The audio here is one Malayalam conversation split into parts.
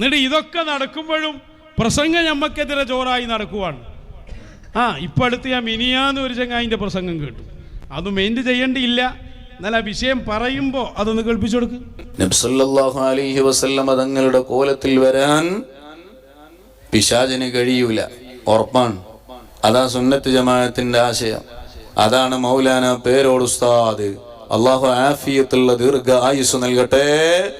എന്നിട്ട് ഇതൊക്കെ നടക്കുമ്പോഴും പ്രസംഗം ഞമ്മക്കെതിരെ ചോറായി നടക്കുവാണ്. ആ ഇപ്പം അടുത്ത് ഞാൻ മിനിയാന്ന് ഒരു ചങ്ങായിന്റെ പ്രസംഗം കേട്ടു. അത് മെയിന്റ് ചെയ്യേണ്ടിയില്ല. എന്നാൽ ആ വിഷയം പറയുമ്പോൾ അതൊന്ന് കേൾപ്പിച്ചു കൊടുക്ക്. അലൈഹി വസല്ലമ തങ്ങളുടെ കോലത്തിൽ വരാൻ പിശാചിന് കഴിയൂല. ഉറപ്പാണ്. അതാ സുന്നത്ത് ജമാഅത്തിന്റെ ആശയം. അതാണ് മൗലാന പേരോട് ഉസ്താദ്. അള്ളാഹു ആഫിയത്തുള്ള ദീർഘ ആയുസ് നൽകട്ടെ.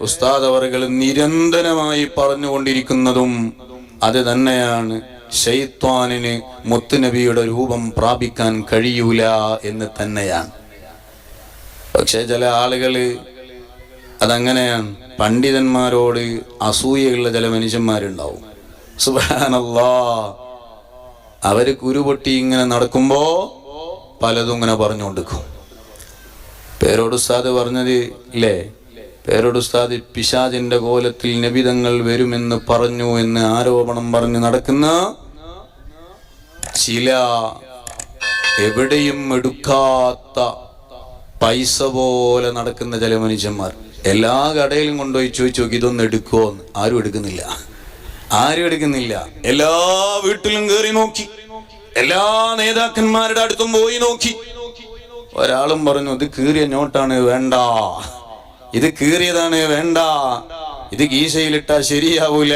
ഉസ്താദ് അവർകൾ നിരന്തരമായി പറഞ്ഞുകൊണ്ടിരിക്കുന്നതും അത് തന്നെയാണ്. ഷെയ്ത്വാനിന് മുത്തുനബിയുടെ രൂപം പ്രാപിക്കാൻ കഴിയൂല എന്ന് തന്നെയാണ്. പക്ഷെ ചില ആളുകൾ അതങ്ങനെയാണ്. പണ്ഡിതന്മാരോട് അസൂയയുള്ള ചില മനുഷ്യന്മാരുണ്ടാവും. സുബാനല്ലാ അവർ കുരുപൊട്ടി ഇങ്ങനെ നടക്കുമ്പോ പലതും ഇങ്ങനെ പറഞ്ഞുകൊണ്ടിരിക്കും. പേരോട് ഉസ്താദ് പറഞ്ഞത് ഇല്ലേ? പേരോട് ഉസ്താദ് പിശാജിന്റെ കോലത്തിൽ നബിതങ്ങൾ വരുമെന്ന് പറഞ്ഞു എന്ന് ആരോപണം പറഞ്ഞ് നടക്കുന്ന ചില എവിടെയും എടുക്കാത്ത പൈസ പോലെ നടക്കുന്ന ചില മനുഷ്യന്മാർ. എല്ലാ കടയിലും കൊണ്ടുപോയി ചോദിച്ചു നോക്കി ഇതൊന്നും എടുക്കുമോ എന്ന്. ആരും എടുക്കുന്നില്ല. ആരും എടുക്കുന്നില്ല. എല്ലാ വീട്ടിലും കയറി നോക്കി. എല്ലാ നേതാക്കന്മാരുടെ അടുത്തും പോയി നോക്കി. ഒരാളും പറഞ്ഞു ഇത് കീറിയ നോട്ടാണ് വേണ്ട. ഇത് കീറിയതാണ് വേണ്ട. ഇത് ഗീശയിലിട്ടാ ശരിയാവൂല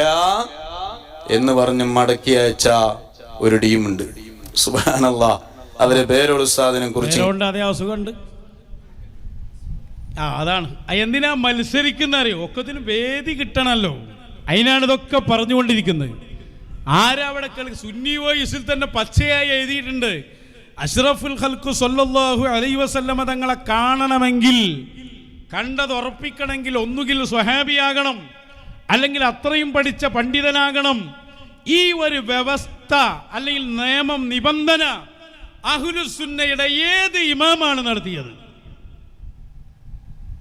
എന്ന് പറഞ്ഞ് മടക്കി അയച്ച ഒരു ടീമുണ്ട്. സുബാനല്ല അവരെ പേരോട് ഉസ്താദിനെ കുറിച്ച് ആ അതാണ്. എന്തിനാ മത്സരിക്കുന്ന അറിയോ? ഒക്കത്തിന് വേദി കിട്ടണമല്ലോ അതിനാണ് ഇതൊക്കെ പറഞ്ഞുകൊണ്ടിരിക്കുന്നത്. ആരവിടെ കളി? സുന്നി വോയിസിൽ തന്നെ പച്ചയായി എഴുതിയിട്ടുണ്ട്. അഷ്റഫുൽ ഖൽക്കു സല്ലല്ലാഹു അലൈഹി വസല്ലമ തങ്ങളെ കാണണമെങ്കിൽ കണ്ടത് ഉറപ്പിക്കണമെങ്കിൽ ഒന്നുകിൽ സ്വഹാബിയാകണം അല്ലെങ്കിൽ അത്രയും പഠിച്ച പണ്ഡിതനാകണം. ഈ ഒരു വ്യവസ്ഥ അല്ലെങ്കിൽ നിയമം നിബന്ധന അഹുലുസുന്നയുടെ ഏത് ഇമാമാണ് നടത്തിയത്?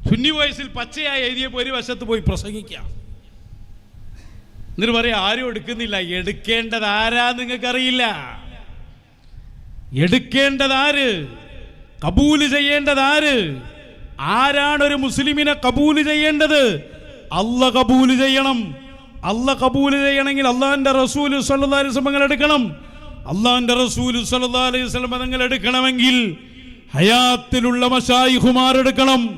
സുന്നി വയസ്സിൽ പച്ചയായി എഴുതിയപ്പോൾ ഒരു വശത്ത് പോയി പ്രസംഗിക്കാം എന്നിട്ട് പറയാം ആരും എടുക്കുന്നില്ല. എടുക്കേണ്ടത് ആരാ നിങ്ങൾക്കറിയില്ല. എടുക്കേണ്ടത് ആര്? കബൂൽ ചെയ്യേണ്ടത് ആര്? ആരാണ് ഒരു മുസ്ലിമിനെ കബൂൽ ചെയ്യേണ്ടത്? അല്ല കബൂൽ ചെയ്യണം. അല്ല കബൂൽ ചെയ്യണമെങ്കിൽ അള്ളാഹിന്റെ റസൂൽ സല്ലല്ലാഹു അലൈഹി എടുക്കണം. അള്ളാഹിന്റെ റസൂൽ സല്ലല്ലാഹു അലൈഹി എടുക്കണമെങ്കിൽ ഹയാത്തിലുള്ള മഷായിഹുമാർ എടുക്കണം.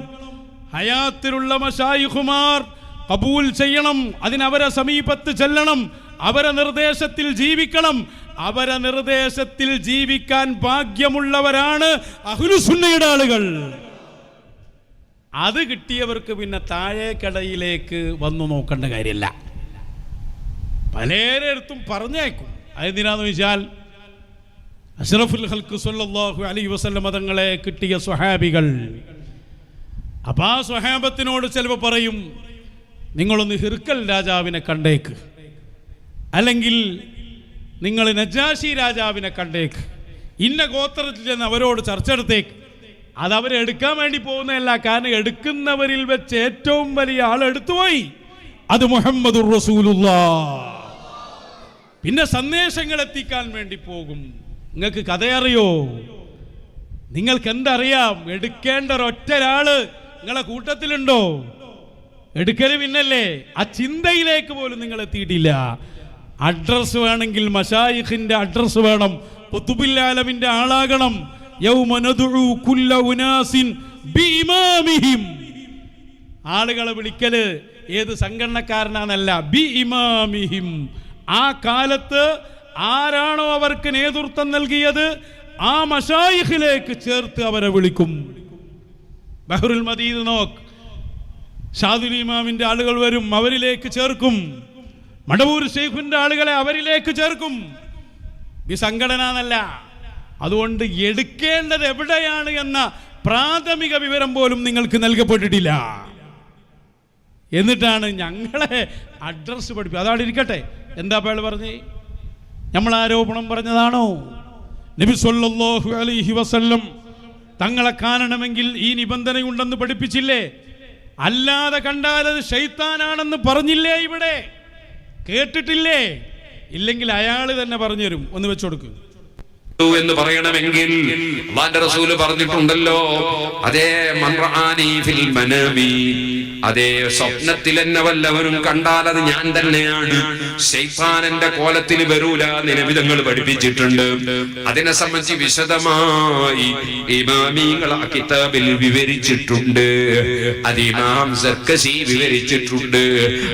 ഹയാത്തിലുള്ള മഷായിഹുമാർ കബൂൽ ചെയ്യണം. അതിനവരെ സമീപത്ത് ചെല്ലണം. അവരെ നിർദ്ദേശത്തിൽ ജീവിക്കണം. അവരെ നിർദ്ദേശത്തിൽ ജീവിക്കാൻ ഭാഗ്യമുള്ളവരാണ് അഹുലുസുന്നയുടെ ആളുകൾ. അത് കിട്ടിയവർക്ക് പിന്നെ താഴേക്കടയിലേക്ക് വന്നു നോക്കേണ്ട കാര്യമില്ല. പലരെടുത്തും പറഞ്ഞേക്കും അതെന്തിനാന്ന് വെച്ചാൽ അഷ്റഫുൽ ഹൽക്ക് സല്ലല്ലാഹു അലൈഹി വസല്ല മതങ്ങളെ കിട്ടിയ സ്വഹാബികൾ. അപ്പം ആ സ്വഹാബത്തിനോട് ചിലപ്പോൾ പറയും നിങ്ങളൊന്ന് ഹിർക്കൽ രാജാവിനെ കണ്ടേക്ക്. അല്ലെങ്കിൽ നിങ്ങൾ നജാഷി രാജാവിനെ കണ്ടേക്ക്. ഇന്ന ഗോത്രത്തിൽ ചെന്ന് അവരോട് ചർച്ച എടുത്തേക്ക്. അത് അവരെ എടുക്കാൻ വേണ്ടി പോകുന്നതല്ല. കാരണം എടുക്കുന്നവരിൽ വെച്ച് ഏറ്റവും വലിയ ആൾ എടുത്തുപോയി. അത് മുഹമ്മദ് പിന്നെ സന്ദേശങ്ങൾ എത്തിക്കാൻ വേണ്ടി പോകും. നിങ്ങൾക്ക് കഥയറിയോ? നിങ്ങൾക്ക് എന്തറിയാം എടുക്കേണ്ട ഒരൊറ്റ ഒരാൾ നിങ്ങളെ കൂട്ടത്തിലുണ്ടോ? എടുക്കൽ പിന്നല്ലേ? ആ ചിന്തയിലേക്ക് പോലും നിങ്ങൾ എത്തിയിട്ടില്ല. അഡ്രസ് വേണമെങ്കിൽ മഷായിഖിന്റെ അഡ്രസ് വേണം. പുത്തുബില്ലാലമിന്റെ ആളാകണം. ആളുകളെ വിളിക്കൽ ഏത് സംഘടനക്കാരനാന്നല്ല ബി ഇമാമിഹിം ആ കാലത്ത് ആരാണോ അവർക്ക് നേതൃത്വം നൽകിയത് ആ മഷായിഖിലേക്ക് ചേർത്ത് അവരെ വിളിക്കും. ബഹ്റുൽ മദീദ് നോക്ക്. ഷാദുൽ ഇമാമിന്റെ ആളുകൾ വരും അവരിലേക്ക് ചേർക്കും. മടവൂർ ഷെയ്ഖിന്റെ ആളുകളെ അവരിലേക്ക് ചേർക്കും. ഈ സംഘടന അതുകൊണ്ട് എടുക്കേണ്ടത് എവിടെയാണ് എന്ന പ്രാഥമിക വിവരം പോലും നിങ്ങൾക്ക് നൽകപ്പെട്ടിട്ടില്ല. എന്നിട്ടാണ് ഞങ്ങളെ അഡ്രസ്സ് പഠിപ്പി അതാണ് ഇരിക്കട്ടെ. എന്താ പേൾ പറഞ്ഞേ? നമ്മൾ ആരോപണം പറഞ്ഞതാണോ? നബി സല്ലല്ലാഹു അലൈഹി വസല്ലം തങ്ങളെ കാണണമെങ്കിൽ ഈ നിബന്ധനയുണ്ടെന്ന് പഠിപ്പിച്ചില്ലേ? അല്ലാതെ കണ്ടാൽ അത് ഷെയ്ത്താനാണെന്ന് പറഞ്ഞില്ലേ ഇവിടെ? കേട്ടിട്ടില്ലേ? ഇല്ലെങ്കിൽ അയാൾ തന്നെ പറഞ്ഞുതരും. ഒന്ന് വെച്ചു കൊടുക്കും. എന്ന് പറയണമെങ്കിൽ അള്ളാന്റെ റസൂൽ പറഞ്ഞിട്ടുണ്ടല്ലോ. അതേ ഫിൽ മനമി. അതേ സ്വപ്നത്തിൽ എന്നെ വല്ലവരും കണ്ടാൽ അത് ഞാൻ തന്നെയാണ്. ശൈത്താനന്റെ കോലത്തിൽ വരൂല നിലവിധങ്ങൾ പഠിപ്പിച്ചിട്ടുണ്ട്. അതിനെ സംബന്ധിച്ച് വിശദമായി ഇമാമികൾ ആ കിതാബിൽ വിവരിച്ചിട്ടുണ്ട്. അത് ഇമാം സർക്കസി വിവരിച്ചിട്ടുണ്ട്.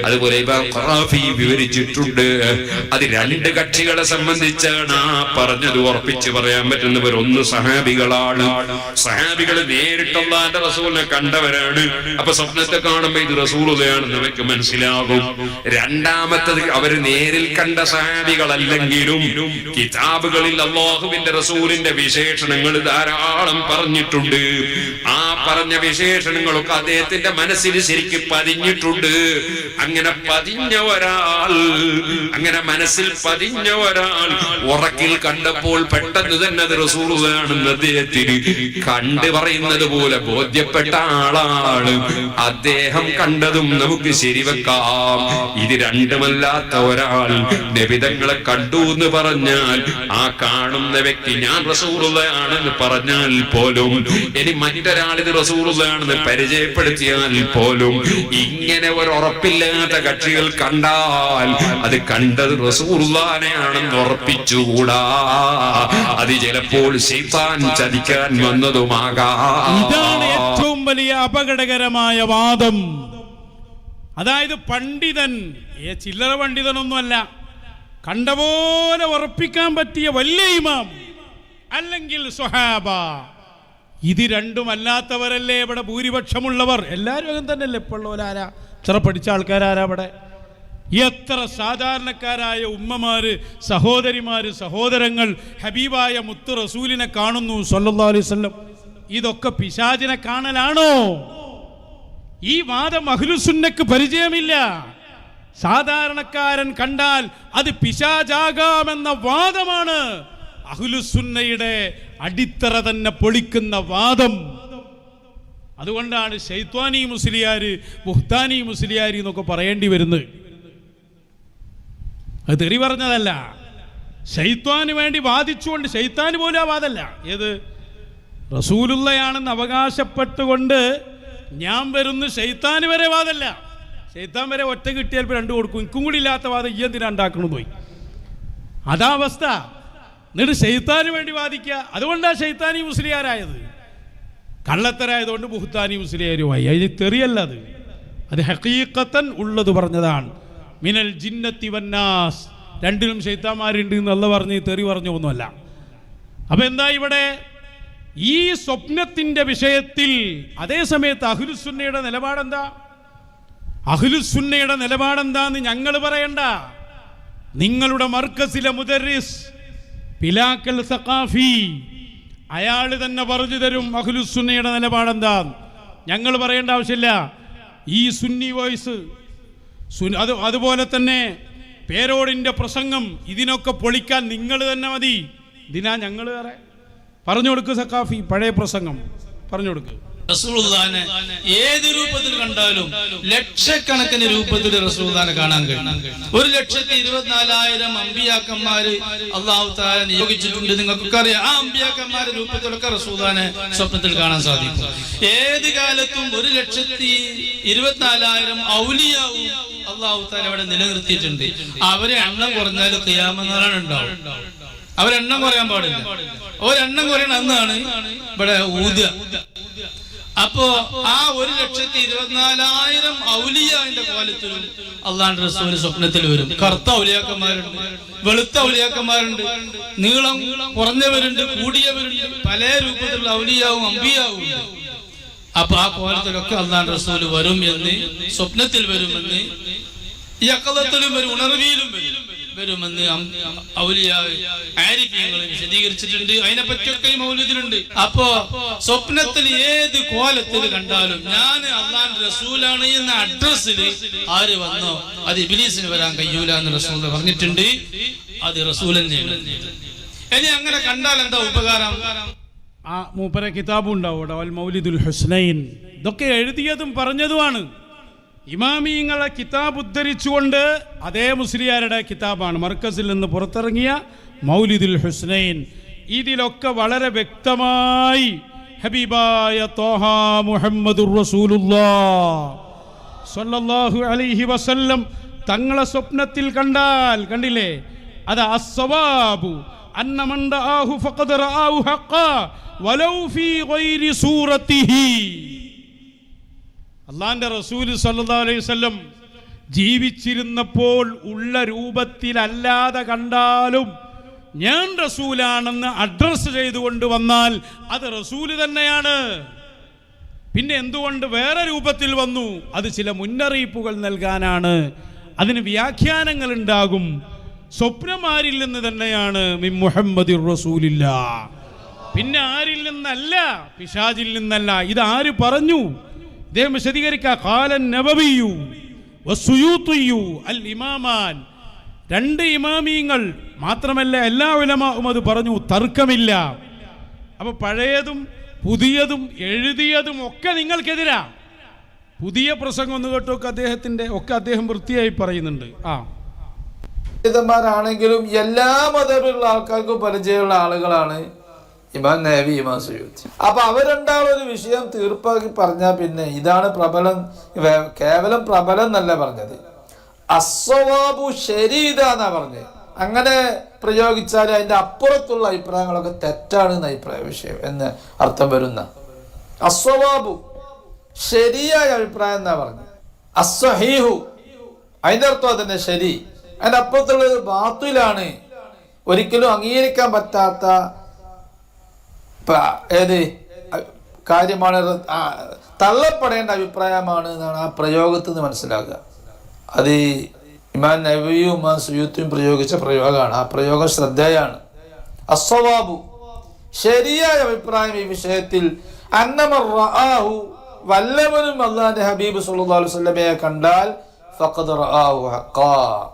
അതുപോലെ ഇമാം ഖറാഫി വിവരിച്ചിട്ടുണ്ട്. അത് രണ്ട് കക്ഷികളെ സംബന്ധിച്ചാണ് പറഞ്ഞത് ഉറപ്പിച്ച് പറയാൻ പറ്റുന്നവർ ഒന്ന് സഹാബികളാണ്. സഹാബികൾ നേരിട്ടുള്ള റസൂലിനെ കണ്ടവരാണ്. അപ്പൊ സ്വപ്നത്തെ കാണുമ്പോ ഇത് റസൂലുതയാണെന്ന് അവർക്ക് മനസ്സിലാകും. രണ്ടാമത്തത് അവർ നേരിൽ കണ്ട സഹാബികളല്ലെങ്കിലും കിതാബുകളിൽ അള്ളാഹുവിന്റെ റസൂലിന്റെ വിശേഷണങ്ങൾ ധാരാളം പറഞ്ഞിട്ടുണ്ട്. ആ പറഞ്ഞ വിശേഷണങ്ങളൊക്കെ അദ്ദേഹത്തിന്റെ മനസ്സിൽ ശരിക്ക് പതിഞ്ഞിട്ടുണ്ട്. അങ്ങനെ പതിഞ്ഞ ഒരാൾ അങ്ങനെ മനസ്സിൽ പതിഞ്ഞ ഒരാൾ ഉറക്കിൽ കണ്ടപ്പോൾ പെട്ടെന്ന് തന്നെ അത് റസൂറുകയാണെന്ന് അദ്ദേഹത്തിന് കണ്ടു പറയുന്നത് പോലെ ബോധ്യപ്പെട്ട ആളാണ്. അദ്ദേഹം കണ്ടതും നമുക്ക് ശരിവെക്കാം. ഇത് രണ്ടുമല്ലാത്ത ഒരാൾ നബിതങ്ങളെ കണ്ടു എന്ന് പറഞ്ഞാൽ ആ കാണുന്ന വ്യക്തി ഞാൻ റസൂറുകയാണെന്ന് പറഞ്ഞാൽ പോലും ഇനി മറ്റൊരാൾ റസൂറുകയാണെന്ന് പരിചയപ്പെടുത്തിയാൽ പോലും ഇങ്ങനെ ഒരു ഉറപ്പില്ലാത്ത കക്ഷികൾ കണ്ടാൽ അത് കണ്ടത് റസൂറുല്ലാനെയാണെന്ന് ഉറപ്പിച്ചുകൂടാ. അത് ചിലപ്പോൾ ശൈത്താൻ ചതിക്കാൻ വന്നതുമാകാം. ഇതാണ് ഏറ്റവും വലിയ അപകടകരമായ വാദം. അതായത് പണ്ഡിതൻ ചില്ലറ പണ്ഡിതനൊന്നുമല്ല കണ്ടപോലെ ഉറപ്പിക്കാൻ പറ്റിയ വലിയ ഇമാം അല്ലെങ്കിൽ സ്വഹാബ. ഇത് രണ്ടുമല്ലാത്തവരല്ലേ ഇവിടെ ഭൂരിപക്ഷമുള്ളവർ? എല്ലാവരും അങ്ങനെ തന്നെയല്ലേ ഇപ്പോൾ ഉള്ളവരാരാ ഇത്ര പഠിച്ച ആൾക്കാരാരാ ഇവിടെ? എത്ര സാധാരണക്കാരായ ഉമ്മമാര് സഹോദരിമാര് സഹോദരങ്ങൾ ഹബീബായ മുത്ത് റസൂലിനെ കാണുന്നു സല്ലല്ലാഹു അലൈഹി വസല്ലം. ഇതൊക്കെ പിശാചിനെ കാണലാണോ? ഈ വാദം അഹ്ലുസുന്നക്ക് പരിചയമില്ല. സാധാരണക്കാരൻ കണ്ടാൽ അത് പിശാചാകാമെന്ന വാദമാണ് അഹ്ലുസുന്നയുടെ അടിത്തറ തന്നെ പൊളിക്കുന്ന വാദം. അതുകൊണ്ടാണ് ഷെയ്ത്വാനി മുസ്ലിയാര് ബുഹ്താനി മുസ്ലിയാരി എന്നൊക്കെ പറയേണ്ടി വരുന്നത്. അത് തെറി പറഞ്ഞതല്ല. ഷെയ്ത്വാന് വേണ്ടി വാദിച്ചുകൊണ്ട് ഷെയ്ത്താന് പോലും ആ വാദല്ല. ഏത്? റസൂലുള്ളയാണെന്ന് അവകാശപ്പെട്ടുകൊണ്ട് ഞാൻ വരുന്ന ഷെയ്ത്താന് വരെ വാദല്ല. ഷെയ്ത്താൻ വരെ ഒറ്റ കിട്ടിയാൽ രണ്ടു കൊടുക്കും. ഇക്കും കൂടി ഇല്ലാത്ത വാദം ഈ എന്തിനാ ഉണ്ടാക്കണമെന്ന് പോയി? അതാ അവസ്ഥ. എന്നിട്ട് ശൈത്താന് വേണ്ടി വാദിക്കുക. അതുകൊണ്ടാണ് ശൈത്താനി മുസ്ലിയാരായത്. കള്ളത്തരായതുകൊണ്ട് ബുഹുത്താനി മുസ്ലിയാരുമായി. അതിന് തെറിയല്ല അത്. അത് ഹക്കീക്കത്തൻ ഉള്ളത് പറഞ്ഞതാണ്. മിനൽ ജിന്നത്തി വന്നാസ്. രണ്ടിലും ശൈത്താന്മാരുണ്ട് എന്നല്ല പറഞ്ഞ് തെറി പറഞ്ഞു ഒന്നുമല്ല അപ്പൊ എന്താ ഇവിടെ? ഈ സ്വപ്നത്തിന്റെ വിഷയത്തിൽ അതേ സമയത്ത് അഹുലുസുന്നയുടെ നിലപാടെന്താ? അഹുലുസുന്നയുടെ നിലപാടെന്താന്ന് ഞങ്ങൾ പറയണ്ട. നിങ്ങളുടെ മർക്കസിലെ മുദരിസ് പിലാക്കൽ സഖാഫി അയാൾ തന്നെ പറഞ്ഞു തരും അഹ്ലുസുന്നയുടെ നിലപാടെന്താ? ഞങ്ങൾ പറയേണ്ട ആവശ്യമില്ല. ഈ സുന്നി വോയിസ് അത് അതുപോലെ തന്നെ പേരോടിന്റെ പ്രസംഗം ഇതിനൊക്കെ പൊളിക്കാൻ നിങ്ങൾ തന്നെ മതി. ഇതിനാ ഞങ്ങൾ വേറെ. പറഞ്ഞു കൊടുക്ക് സക്കാഫി പഴയ പ്രസംഗം. പറഞ്ഞു കൊടുക്ക്. റസൂലുള്ളാനെ ഏത് രൂപത്തിൽ കണ്ടാലും ലക്ഷക്കണക്കിന് രൂപത്തിൽ റസൂലുള്ളാനെ കാണാൻ കഴിയും. ഒരു ലക്ഷത്തി ഇരുപത്തിനാലായിരം അമ്പിയാക്കന്മാര് അള്ളാഹു നിയോഗിച്ചിട്ടുണ്ട്. നിങ്ങൾക്കൊക്കെ അറിയാം ആ അമ്പിയാക്കന്മാരുടെ രൂപത്തിലൊക്കെ റസൂലുള്ളാനെ സ്വപ്നത്തിൽ കാണാൻ സാധിക്കും. ഏത് കാലത്തും ഒരു ലക്ഷത്തി ഇരുപത്തിനാലായിരം ഔലിയാവും അള്ളാഹു അവിടെ നിലനിർത്തിയിട്ടുണ്ട്. അവരെ എണ്ണം കുറഞ്ഞാൽ ക്യാമനാളാണ് ഉണ്ടാവും. അവരെണ്ണം കുറയാൻ പാടില്ല. ഒരെണ്ണം കുറയണ അന്നാണ് ഇവിടെ ഊതുക അപ്പോ ആ ഒരു ലക്ഷത്തി ഇരുപത്തിനാലായിരം ഔലിയാന്റെ കോലത്തിലും അള്ളാന്റെ റസൂൽ സ്വപ്നത്തിൽ വരും കറുത്ത ഔലിയാക്കന്മാരുണ്ട് വെളുത്ത ഔലിയാക്കന്മാരുണ്ട് നീളം കുറഞ്ഞവരുണ്ട് കൂടിയവരുണ്ട് പല രൂപത്തിലുള്ള ഔലിയാവും അമ്പിയാവും. അപ്പൊ ആ കോലത്തിലൊക്കെ അള്ളാന്റെ റസൂൽ വരും എന്ന് സ്വപ്നത്തിൽ വരുമെന്ന് ഈ അക്കലത്തിലും വരും ഉണർവിയിലും വരും വരുമെന്ന് ആരിഫ്യങ്ങൾ വിശദീകരിച്ചിട്ടുണ്ട് അതിനെ പറ്റിയൊക്കെ ഈ മൗലിദിലുണ്ട് അപ്പോ സ്വപ്നത്തിൽ ഏത് കോലത്തിൽ കണ്ടാലും ഞാൻ അള്ളാന്റെ റസൂലാണ് എന്ന അഡ്രസ്സിൽ ആര് വന്നോ അത് ഇബിലീസിന് വരാൻ കഴിയൂല എന്ന് റസൂൽ പറഞ്ഞിട്ടുണ്ട്. അത് റസൂൽ ഇനി അങ്ങനെ കണ്ടാൽ എന്താ ഉപകാരം? ആ മൂപ്പര കിതാബ് ഉണ്ടാവും മൗലിദുൽ ഹുസ്നൈൻ. ഇതൊക്കെ എഴുതിയതും പറഞ്ഞതുമാണ്. ഇമാമിങ്ങളെ കിതാബ് ഉദ്ധരിച്ചുകൊണ്ട് അതേ മുസ്ലിയാരുടെ കിതാബാണ്. മർക്കസിൽ നിന്ന് പുറത്തിറങ്ങിയ മൗലിദുൽ ഹുസ്നൈൻ. ഇതിലൊക്കെ വളരെ വ്യക്തമായി ഹബീബായ തോഹ സല്ലല്ലാഹു അലൈഹി വസല്ലം തങ്ങളെ സ്വപ്നത്തിൽ കണ്ടാൽ കണ്ടില്ലേ? അത് അസ്സവാബു. അന്ന ആഹു ഫഖദ് റആഹു ഹഖ വലൗ ഫീ ഗൈരി സൂറത്തിഹി. അള്ളാന്റെ റസൂൽ സല്ലാസ്വല്ലം അലൈഹി ജീവിച്ചിരുന്നപ്പോൾ ഉള്ള രൂപത്തിലല്ലാതെ കണ്ടാലും ഞാൻ റസൂലാണെന്ന് അഡ്രസ്സ് ചെയ്തുകൊണ്ട് വന്നാൽ അത് റസൂൽ തന്നെയാണ്. പിന്നെ എന്തുകൊണ്ട് വേറെ രൂപത്തിൽ വന്നു? അത് ചില മുന്നറിയിപ്പുകൾ നൽകാനാണ്. അതിന് വ്യാഖ്യാനങ്ങൾ ഉണ്ടാകും. സ്വപ്നമാരിൽ നിന്ന് തന്നെയാണ്. മിൻ മുഹമ്മദ് റസൂലില്ല. പിന്നെ ആരിൽ നിന്നല്ല? പിശാജിൽ നിന്നല്ല. ഇത് ആര് പറഞ്ഞു? ഇദ്ദേഹം വിശദീകരിക്കുക കാലൻ നബവിയു ഇമാമാൻ. രണ്ട് ഇമാമീങ്ങൾ മാത്രമല്ല എല്ലാ ഉലമാവും അത് പറഞ്ഞു തർക്കമില്ല. അപ്പൊ പഴയതും പുതിയതും എഴുതിയതും ഒക്കെ നിങ്ങൾക്കെതിരാ. പുതിയ പ്രസംഗം ഒന്ന് കേട്ടൊക്കെ അദ്ദേഹത്തിന്റെ ഒക്കെ അദ്ദേഹം വൃത്തിയായി പറയുന്നുണ്ട്. ആ. പണ്ഡിതന്മാരാണെങ്കിലും എല്ലാ മതത്തിലുള്ള ആൾക്കാർക്കും പരിചയമുള്ള ആളുകളാണ്. ഇമാൻ നേവി ഇമാൻ സുയൂത്ത്. അപ്പൊ അവർ രണ്ടാളൊരു വിഷയം തീർപ്പാക്കി പറഞ്ഞാൽ പിന്നെ ഇതാണ് പ്രബലം കേവലം പ്രബലം എന്നല്ല പറഞ്ഞത്. അസ്വവാബു ശരീതാന്നാ പറഞ്ഞത്. അങ്ങനെ പ്രയോഗിച്ചാൽ അതിന്റെ അപ്പുറത്തുള്ള അഭിപ്രായങ്ങളൊക്കെ തെറ്റാണ് എന്ന അഭിപ്രായ വിഷയം എന്ന് അർത്ഥം വരുന്ന. അസ്വവാബു ശരിയായ അഭിപ്രായം എന്നാ പറഞ്ഞത്? അസ്വഹീഹു അതിന്റെ അർത്ഥം അതിന്റെ ശരി. അതിന്റെ അപ്പുറത്തുള്ളത് ബാത്തിലാണ്. ഒരിക്കലും അംഗീകരിക്കാൻ പറ്റാത്ത ഏത്? കാര്യമാണ് തള്ളപ്പെടേണ്ട അഭിപ്രായമാണ് എന്നാണ് ആ പ്രയോഗത്തിൽ നിന്ന് മനസ്സിലാക്കുക. അത് ഇമാൻ നബിയും ഇമാൻ സുയൂത്തും പ്രയോഗിച്ച പ്രയോഗമാണ്. ആ പ്രയോഗം ശ്രദ്ധേയാണ്. അസ്വവാബു ശരിയായ അഭിപ്രായം ഈ വിഷയത്തിൽ. അന്നമർ റആഹു വല്ലവനും അള്ളാന്റെ ഹബീബ് സല്ലല്ലാഹു അലൈഹി കണ്ടാൽ ഫഖദ് റആഹു ഹഖാ.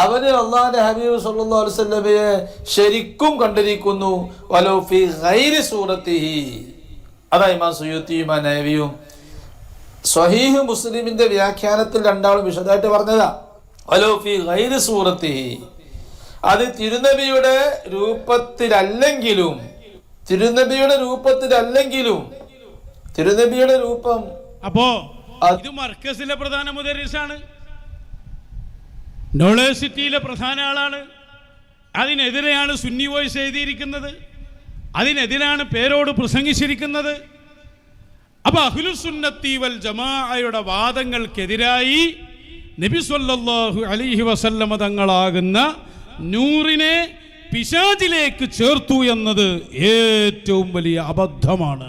അവന് അള്ളാന്റെ ഹബീബ് അലൈഹി വസല്ലമയെ ശരിക്കും കണ്ടിരിക്കുന്നു. വലോ ഫി ഗൈരി സൂറത്തിഹി. അതാ ഇമാം സുയൂത്തിയും നബിയും സ്വഹീഹ് മുസ്ലിമിന്റെ വ്യാഖ്യാനത്തിൽ രണ്ടാളും വിശദമായിട്ട് പറഞ്ഞതാ. വലോ ഫി ഗൈരി സൂറത്തിഹി. അത് തിരുനബിയുടെ രൂപത്തിലല്ലെങ്കിലും തിരുനബിയുടെ രൂപത്തിലല്ലെങ്കിലും തിരുനബിയുടെ രൂപം അപ്പോ അത് ഇത് മർക്കസിലെ പ്രധാന മുദരിസാണ്. യൂണിവേഴ്സിറ്റിയിലെ പ്രധാന ആളാണ്. അതിനെതിരെയാണ് സുന്നി വോയിസ് എഴുതിയിരിക്കുന്നത്. അതിനെതിരാണ് പേരോട് പ്രസംഗിച്ചിരിക്കുന്നത്. അപ്പോൾ അഹ്ലുസുന്നത്തി വൽ ജമാഅയുടെ വാദങ്ങൾക്കെതിരായി നബി സല്ലല്ലാഹു അലൈഹി വസല്ലമ നൂറിനെ പിശാചിലേക്ക് ചേർത്തു എന്നത് ഏറ്റവും വലിയ അബദ്ധമാണ്.